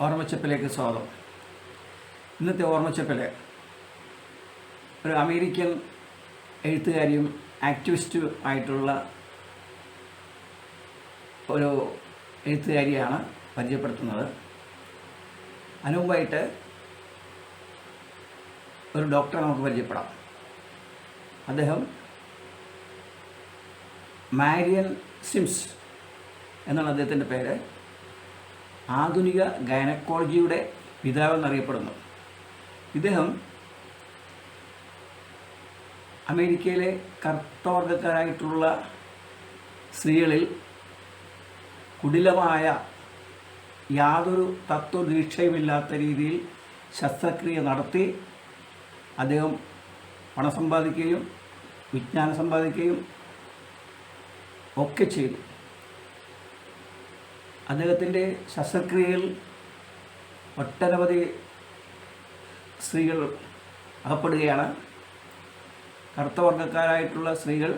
ഓർമ്മച്ചപ്പിലേക്ക് സ്വാഗതം. ഇന്നത്തെ ഓർമ്മച്ചപ്പിൽ ഒരു അമേരിക്കൻ എഴുത്തുകാരിയും ആക്ടിവിസ്റ്റും ആയിട്ടുള്ള ഒരു എഴുത്തുകാരിയാണ് പരിചയപ്പെടുത്തുന്നത്. അനുമ്പായിട്ട് ഒരു ഡോക്ടറെ നമുക്ക് പരിചയപ്പെടാം. അദ്ദേഹം മാരിയൻ സിംസ് എന്നാണ് അദ്ദേഹത്തിന്റെ പേര്. ആധുനിക ഗൈനക്കോളജിയുടെ പിതാവെന്നറിയപ്പെടുന്നു ഇദ്ദേഹം അമേരിക്കയിലെ കർത്തവർഗക്കാരായിട്ടുള്ള സ്ത്രീകളിൽ കുടിലമായ യാതൊരു തത്വദീക്ഷയുമില്ലാത്ത രീതിയിൽ ശസ്ത്രക്രിയ നടത്തി അദ്ദേഹം പണം സമ്പാദിക്കുകയും വിജ്ഞാനം സമ്പാദിക്കുകയും ഒക്കെ ചെയ്തു. അദ്ദേഹത്തിന്റെ ശസ്ത്രക്രിയയിൽ ഒട്ടനവധി സ്ത്രീകൾ അകപ്പെടുകയാണ്. കറുത്ത വർഗക്കാരായിട്ടുള്ള സ്ത്രീകൾ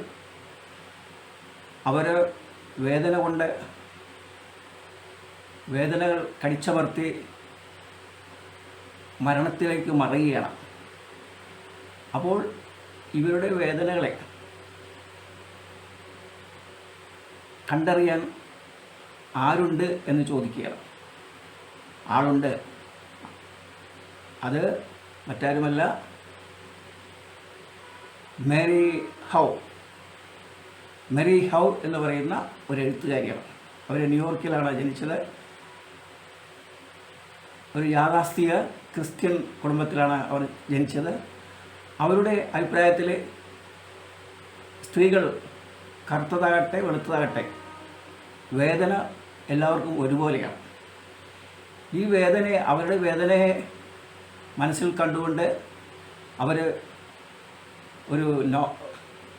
അവർ വേദന കൊണ്ട് വേദനകൾ കടിച്ചമർത്തി മരണത്തിലേക്ക് മറയുകയാണ്. അപ്പോൾ ഇവരുടെ വേദനകളെ കണ്ടറിയാൻ ആരുണ്ട് എന്ന് ചോദിക്കുക ആളുണ്ട്. അത് മറ്റാരുമല്ല. Mary how. മെറി ഹൗ എന്ന് പറയുന്ന ഒരു എഴുത്തുകാരിയാണ്. അവർ ന്യൂയോർക്കിലാണ് ജനിച്ചത്. ഒരു യാഥാസ്ഥിക ക്രിസ്ത്യൻ കുടുംബത്തിലാണ് അവർ ജനിച്ചത്. അവരുടെ അഭിപ്രായത്തിൽ സ്ത്രീകൾ കറുത്തതാകട്ടെ വെളുത്തതാകട്ടെ വേദന എല്ലാവർക്കും ഒരുപോലെയാണ്. ഈ വേദനയെ അവരുടെ വേദനയെ മനസ്സിൽ കണ്ടുകൊണ്ട് അവർ ഒരു നോ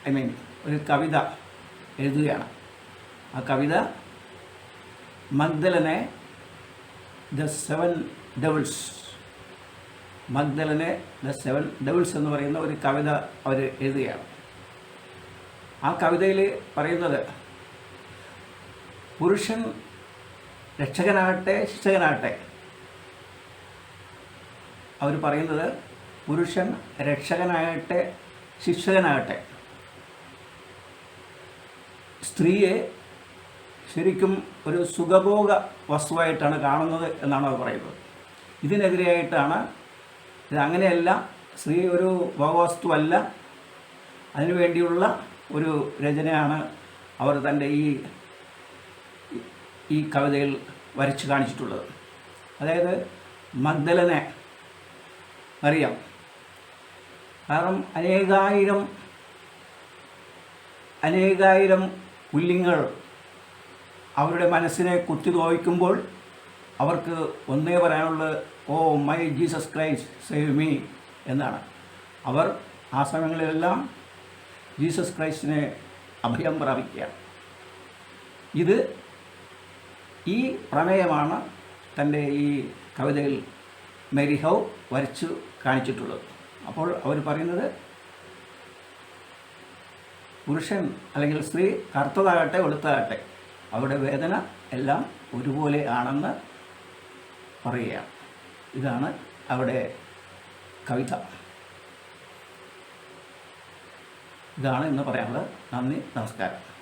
ഐ മീൻ ഒരു കവിത എഴുതുകയാണ്. ആ കവിത Magdalene the seven devils Magdalene the seven devils എന്ന് പറയുന്ന ഒരു കവിത അവർ എഴുതുകയാണ്. ആ കവിതയിൽ പറയുന്നത് പുരുഷൻ രക്ഷകനാകട്ടെ ശിക്ഷകനാകട്ടെ. അവർ പറയുന്നത് പുരുഷൻ രക്ഷകനാകട്ടെ ശിക്ഷകനാകട്ടെ. സ്ത്രീയെ ശരിക്കും ഒരു സുഖഭോഗ വസ്തുവായിട്ടാണ് കാണുന്നത് എന്നാണ് അവർ പറയുന്നത്. ഇതിനെതിരെയായിട്ടാണ് ഇത് അങ്ങനെയല്ല സ്ത്രീ ഒരു ഭോഗവസ്തുവല്ല അതിനുവേണ്ടിയുള്ള ഒരു രചനയാണ് അവർ തന്റെ ഈ ഈ കവിതയിൽ വരച്ചു കാണിച്ചിട്ടുള്ളത്. അതായത് മഗ്ദലനെ അറിയാം. കാരണം അനേകായിരം അനേകായിരം പുല്ലിങ്ങൾ അവരുടെ മനസ്സിനെ കുത്തി തോയ്ക്കുമ്പോൾ അവർക്ക് ഒന്നേ പറയാനുള്ളത് ഓ my Jesus Christ save me എന്നാണ്. അവർ ആ സമയങ്ങളിലെല്ലാം ജീസസ് ക്രൈസ്റ്റിനെ അഭയം പ്രാപിക്കുക ഇത് ഈ പ്രമേയമാണ് തന്റെ ഈ കവിതയിൽ മേരി ഹൗ വരച്ചു കാണിച്ചിട്ടുള്ളത്. അപ്പോൾ അവർ പറയുന്നത് പുരുഷൻ അല്ലെങ്കിൽ സ്ത്രീ കറുത്തതാകട്ടെ വെളുത്തതാകട്ടെ അവരുടെ വേദന എല്ലാം ഒരുപോലെ ആണെന്ന് പറയുകയാണ്. ഇതാണ് അവിടെ കവിത. ഇതാണ് ഇന്ന് പറയാനുള്ളത്. നന്ദി നമസ്കാരം.